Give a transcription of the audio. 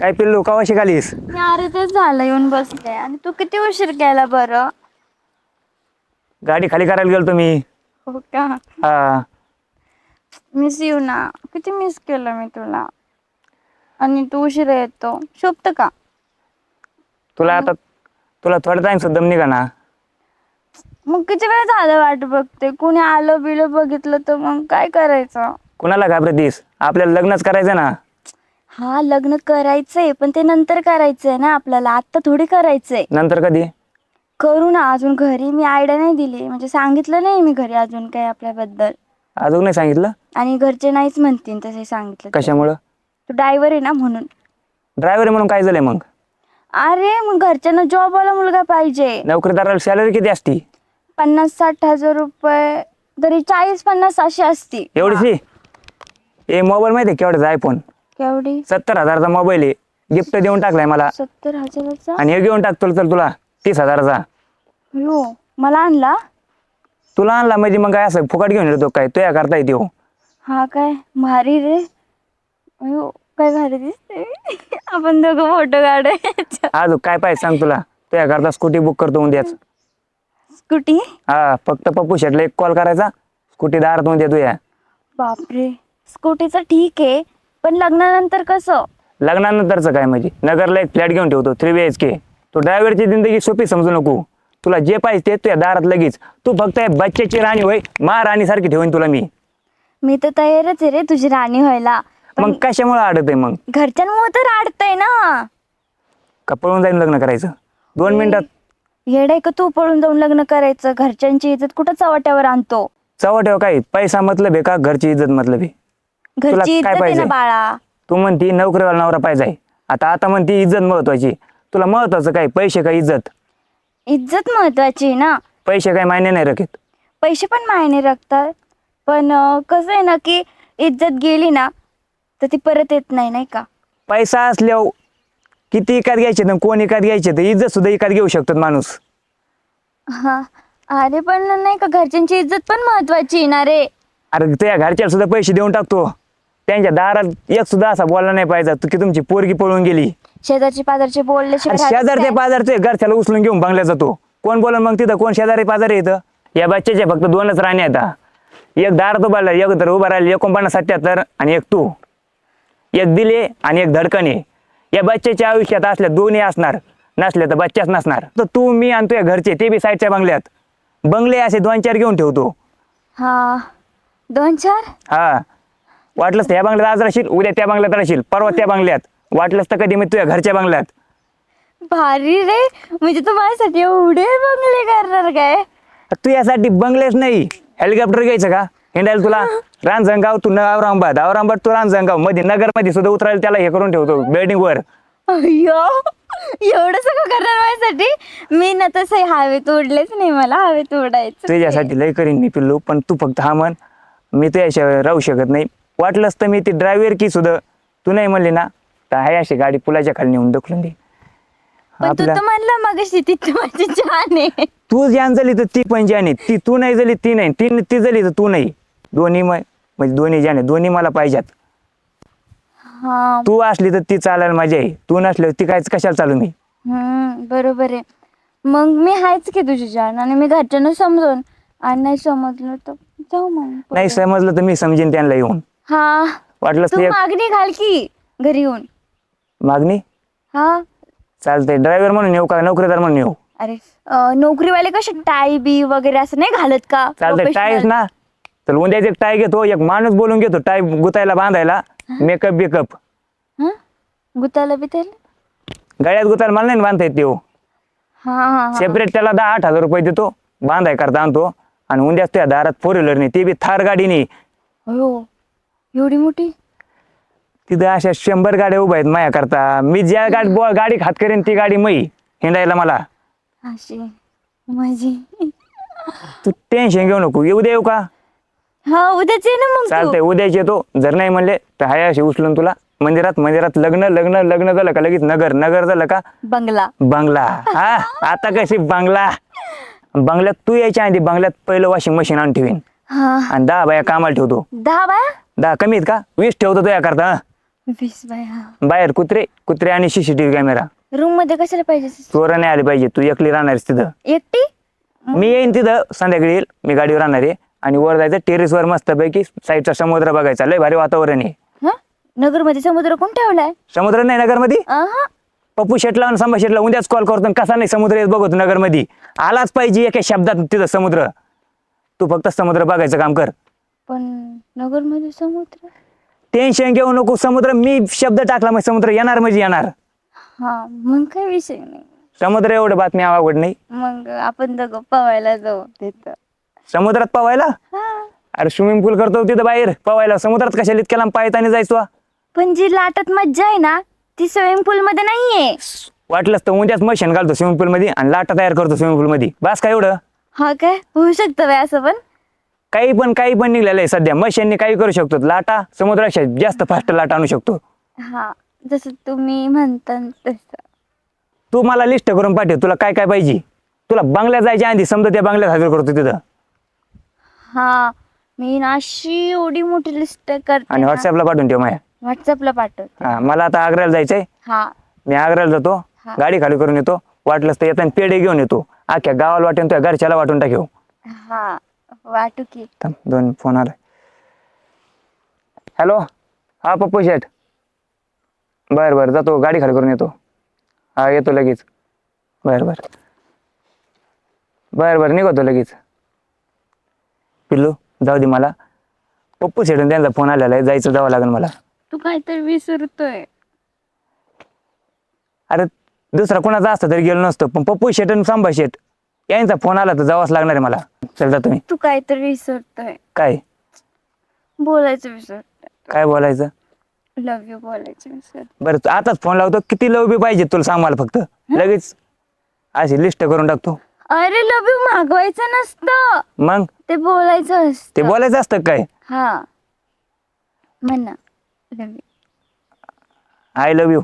काय पिल्लू का शिकालीस? मी अरे तेच झालं येऊन बसले. आणि तू किती उशीर केला बरं? गाडी खाली करायला गेलो मी. हो का? हा. मिस यू ना. किती मिस केलं मी तुला? आणि तू उशिरा येतो. शोभत का? तुला आता तुला थोडा टाइम सुद्धा निघा ना? मग किती वेळ झालं वाट बघते? कोणी आलं बिलं बघितलं तर मग काय करायचं? कुणाला घाबरतीस? आपल्याला लग्नच करायचं ना. हा लग्न करायचंय पण ते नंतर करायचंय ना आपल्याला. आत्ता थोडी करायचंय. नंतर कधी? करू ना अजून घरी. मी आयडिया नाही दिली. म्हणजे सांगितलं नाही मी घरी अजून काही आपल्याबद्दल. अजून नाही सांगितलं? आणि घरचे नाहीच म्हणतील तसे सांगितलं तर. कशामुळं? तू ड्रायव्हर आहे ना म्हणून. ड्रायव्हर म्हणून काय झालंय मग? अरे मग घरच्यांना जॉबवाला मुलगा पाहिजे. नोकरीदाराला सॅलरी किती असती? पन्नास साठ हजार रुपये तरी चाळीस पन्नास अशी असती. एवढीची ए मोबाईल माहिती आहे केवढ्याचा आयफोन केवढी? सत्तर हजाराचा मोबाईल आहे. गिफ्ट देऊन टाकलाय मला. सत्तर हजाराचा? आणि हे घेऊन टाकतो तर तुला. तीस हजाराचा. हो मला आणला? तुला आणला म्हणजे मग काय असं फुकट घेऊन येतो काय? तुया करता येते हो हा काय? भारी रे. अयो काय भारी दिसते आपण दोघं फोटो काढायचं आज काय पाहिजे सांग तुला. तुया करता स्कूटी बुक करतो उद्याच स्कूटी हा फक्त पप्पू शेटला एक कॉल करायचा. स्कूटी दारात उद्या तुया. बापरे. स्कूटीचं ठीक आहे. पण लग्नानंतर कसं? लग्नानंतरचं काय म्हणजे? नगरला एक फ्लॅट घेऊन ठेवतो थ्री बी एच के तू ड्रायव्हरची जिंदगी सोपी समजू नको. तुला जे पाहिजे ते तुझ्या दारात लगेच. तू फक्त या बच्च्याची राणी होय मा राणी सारखी ठेवीन तुला मी. मी तर तयारच आहे रे तुझी राणी व्हायला. मग कशामुळे अडत आहे मग? घरच्यांमुळे तर अडतंय ना. का पळून जाईन लग्न करायचं? दोन मिनिटात. येडाय का तू पळून जाऊन लग्न करायचं? घरच्यांची इज्जत कुठं चव्हाट्यावर आणतो? चव ठेव काय? पैसा मतलब आहे का? घरची इज्जत मतलब आहे? तुला घरची काय इज्जत आहे पाहिजे? बाळा? तू म्हणती नोकरीवाला नवरा पाहिजे. आता आता म्हणती इज्जत महत्वाची. तुला महत्वाचं काय? पैसे का इज्जत? इज्जत महत्वाची आहे ना. पैसे काय मायने नाही रखेत. पैसे पण मायने राखतात. पण अं, कसं आहे ना की इज्जत गेली ना तर ती परत येत नाही नाही का? पैसा असल्यावर किती इकात घ्यायचे तर कोण इकात घ्यायचे? तर इज्जत सुद्धा इकात घेऊ शकतात माणूस. हा. अरे पण नाही का घरच्यांची इज्जत पण महत्वाची आहे ना रे. अरे त्या घरच्याला सुद्धा पैसे देऊन टाकतो. त्यांच्या दारात एक सुद्धा असा बोलला नाही पाहिजे तू की तुमची पोरगी पळून गेली. शेजारची पाजारची बोलले शेजारचे पाजारचे घरच्याला उचलून घेऊन बंगल्यात जातो. कोण बोला मग तिथं? कोण शेजारी पाजारी येतं या बच्च्याचे फक्त दोनच राणी आहेत. एक दारात उभा एक तर उभा राहिले एकोणपन्नास सत्याहत्तर आणि एक तू. एक दिले आणि एक धडकणे. या बच्च्याच्या आयुष्यात असल्या दोन्ही असणार नसले तर बच्चाच नसणार. तर तू मी आणि तुझ्या घरचे ते बी साईडच्या बंगल्यात. बंगले असे दोन चार घेऊन ठेवतो. हा. दोन चार? हा. वाटलंच तर या बंगल्यात आज राहशील उद्या त्या बंगल्यात राहशील. परवा त्या बंगल्यात. वाटलंच तर कधी मी तुझ्या घरच्या बंगल्यात. भारी रे. म्हणजे तू माझ्यासाठी एवढे बंगले करणार काय? तू यासाठी बंगलेच नाही. हेलिकॉप्टर घ्यायचं का? हिंडायला तुला? रांजणगाव तू न औरंगाबाद. औरंगाबाद तू रांजणगाव. मध्ये नगरमध्ये सुद्धा उतरायला त्याला हे करून ठेवतो बिल्डिंग वर. अय्यो. एवढं सगळं करणार माझ्यासाठी? मी ना तसं हवेत उडलेच नाही मला. हवेत उडायचं तुझ्यासाठी लय करीन मी पिल्लू पण तू फक्त हा म्हण. मी तुझ्याशिवाय राहू शकत नाही. वाटलंच तर मी ती ड्रायव्हर की सुद्धा. तू नाही म्हणली ना तर आहे अशी गाडी पुलाच्या खाली नेऊन ढकलून दे. पण तू आपल्या तर म्हणला मग तिथे माझी छान आहे. तू ज्यान झाली तर ती पण ज्याने ती तू नाही झाली ती नाही. ती ती झाली तर तू नाही. दोन्ही म- म्हणजे दोन्ही ज्याने दोन्ही मला पाहिजेत. हा. तू असली तर ती चालायला मजा आहे. तू नसली ती कायच कशाला चालू मी? हम्म बरोबर आहे. मग मी हायच की तुझी जान आणि मी घरच्यांना समजून. आणि नाही समजलं तर जाऊ मग नाही समजलं तर मी समजेन त्यांना येऊन. हा. वाटलंच तू ते मागणी घाल की घरी येऊन. मागणी? हा. चालतंय. ड्रायव्हर म्हणून येऊ का? नोकरीदार म्हणून येऊ? अरे अं, नोकरीवाले कसे टाय बी वगैरे असं नाही घालत का? चालतंय. टायच Professional. ना. तर उद्याच एक टाय घेतो. एक माणूस बोलून घेतो. टाय गुतायला बांधायला. मेकअप बिकअप. हं? गुताला बिताला गळ्यात गुतायला मला नाही बांधता येत ते हो हा हा. हा सेपरेट त्याला दहा आठ हजार रुपये देतो. बांधाय करता आणतो. आणि उद्याच त्या दारात फोर व्हीलरने ती बी थार गाडीने. अयो. एवढी मोठी? तिथं अशा शंभर गाड्या उभ्या आहेत माया करता मी ज्या गाडी बो- गाडी खात करेन ती गाडी मै हिंडायला मला. अशी माझी. तू टेन्शन घेऊ नको. येऊ दे येऊ का? हा उद्याच ये ना मग चालतंय तू उद्याच येतो. जर नाही म्हणले तर हाय अशी उचलून तुला. मंदिरात मंदिरात लग्न लग्न लग्न झालं का? लगेच नगर नगर झालं का? बंगला. बंगला. हा आता कशी बंगला? बंगल्यात तू यायच्या आधी बंगल्यात पहिलं वॉशिंग मशीन आणून ठेवीन. हा. आणि दहा बाया कामाला ठेवतो. दहा बाया? दहा कमी आहेत का? वीस ठेवतो तो या करता वीस बाय बाहेर कुत्रे कुत्रे आणि सीसीटीव्ही कॅमेरा रूममध्ये कशाला पाहिजे चोर नाही आले पाहिजे तू एकली राहणार तिथं. एकटी? मी येईन तिथं संध्याकाळी येईल मी गाडीवर राहणार आहे. आणि वर जायचं टेरेसवर मस्तपैकी साईडचा समुद्र बघायचा लय भारी वातावरण आहे. हा? नगरमध्ये समुद्र कोण ठेवलाय? समुद्र नाही नगरमध्ये? अहा. पप्पू शेटला आणि संभा शेटला उद्याच कॉल करतो आणि कसा नाही समुद्र येत बघतो नगरमध्ये. आलाच पाहिजे एका शब्दात तिथं समुद्र. तू फक्त समुद्र बघायचं काम कर. पण नगरमध्ये समुद्र? टेन्शन घेऊ नको समुद्र मी शब्द टाकला मग समुद्र येणार म्हणजे येणार. हा मग काही विषय नाही. समुद्र एवढं बातमी आवड नाही. मग आपण दोघं पवायला जाऊ तिथं. समुद्रात पवायला? हा. अरे स्विमिंग पूल करतो तिथं बाहेर. पवायला समुद्रात कशाला इतक्या लांब पायतानी जायचो? पण जी लाटात मज्जा आहे ना ती स्विमिंग पूल मध्ये नाहीये. वाटलंच तर उद्याच मशीन घालतो स्विमिंग पूल मध्ये आणि लाटा तयार करतो स्विमिंग पूल मध्ये. बस काय एवढं? हा काय? होऊ शकतं असं पण? काही पण काही पण निघलेलं आहे सध्या. मशीनने काही करू शकतो. लाटा समुद्राच्या जास्त फास्ट लाटा आणू शकतो. हा जसं तुम्ही म्हणता तसं. तू मला लिस्ट करून पाठव. तुला काय काय पाहिजे? तुला बंगल्यात जायच्या आधी समजा त्या बंगल्यात हजर करतो तिथं. हा मी ना अशी एवढी मोठी लिस्ट करते आणि व्हॉट्सअपला पाठवून ठेव माझ्या व्हॉट्सअपला पाठवते. हा मला आता आग्र्याला जायचंय. हा. मी आग्र्याला जातो. हा. गाडी खाली करून येतो. वाटलंच तर येताना पेढे घेऊन येतो. अख्ख्या गावाला वाटेन तुझ्या घरच्याला वाटून टाकेव. हा. वाटू की. थांब, दोन फोन आलाय हॅलो हा पप्पू शेठ. बर बर जातो गाडी खाली करून येतो. हा येतो लगेच. बर बर. बर बर निघतो लगेच. पिल्लू जाऊ दे मला. पप्पू शेठून त्यांचा फोन आलेला आहे जायचं जावं लागेल मला. तू काहीतरी विसरतोय. अरे दुसरा कोणाचा असतं तरी गेलो नसतो पण पप्पू शेठ आणि सांबा शेठ यांचा फोन आला तर जावंच लागणार आहे मला. चल जा तुम्ही. तू काहीतरी विसरतोय. काय? बोलायचं विसरतोय. काय बोलायचं? लव यू बोलायचं विसर बरं आताच फोन लावतो. किती लव बी पाहिजे तुला सांग मला फक्त. लगेच. अशी लिस्ट करून टाकतो. अरे लव यू मागवायचं नसतं. मग? ते बोलायचं ते असतं बोलायचं असतं काय? हा. म्हण यू आय लव्ह यू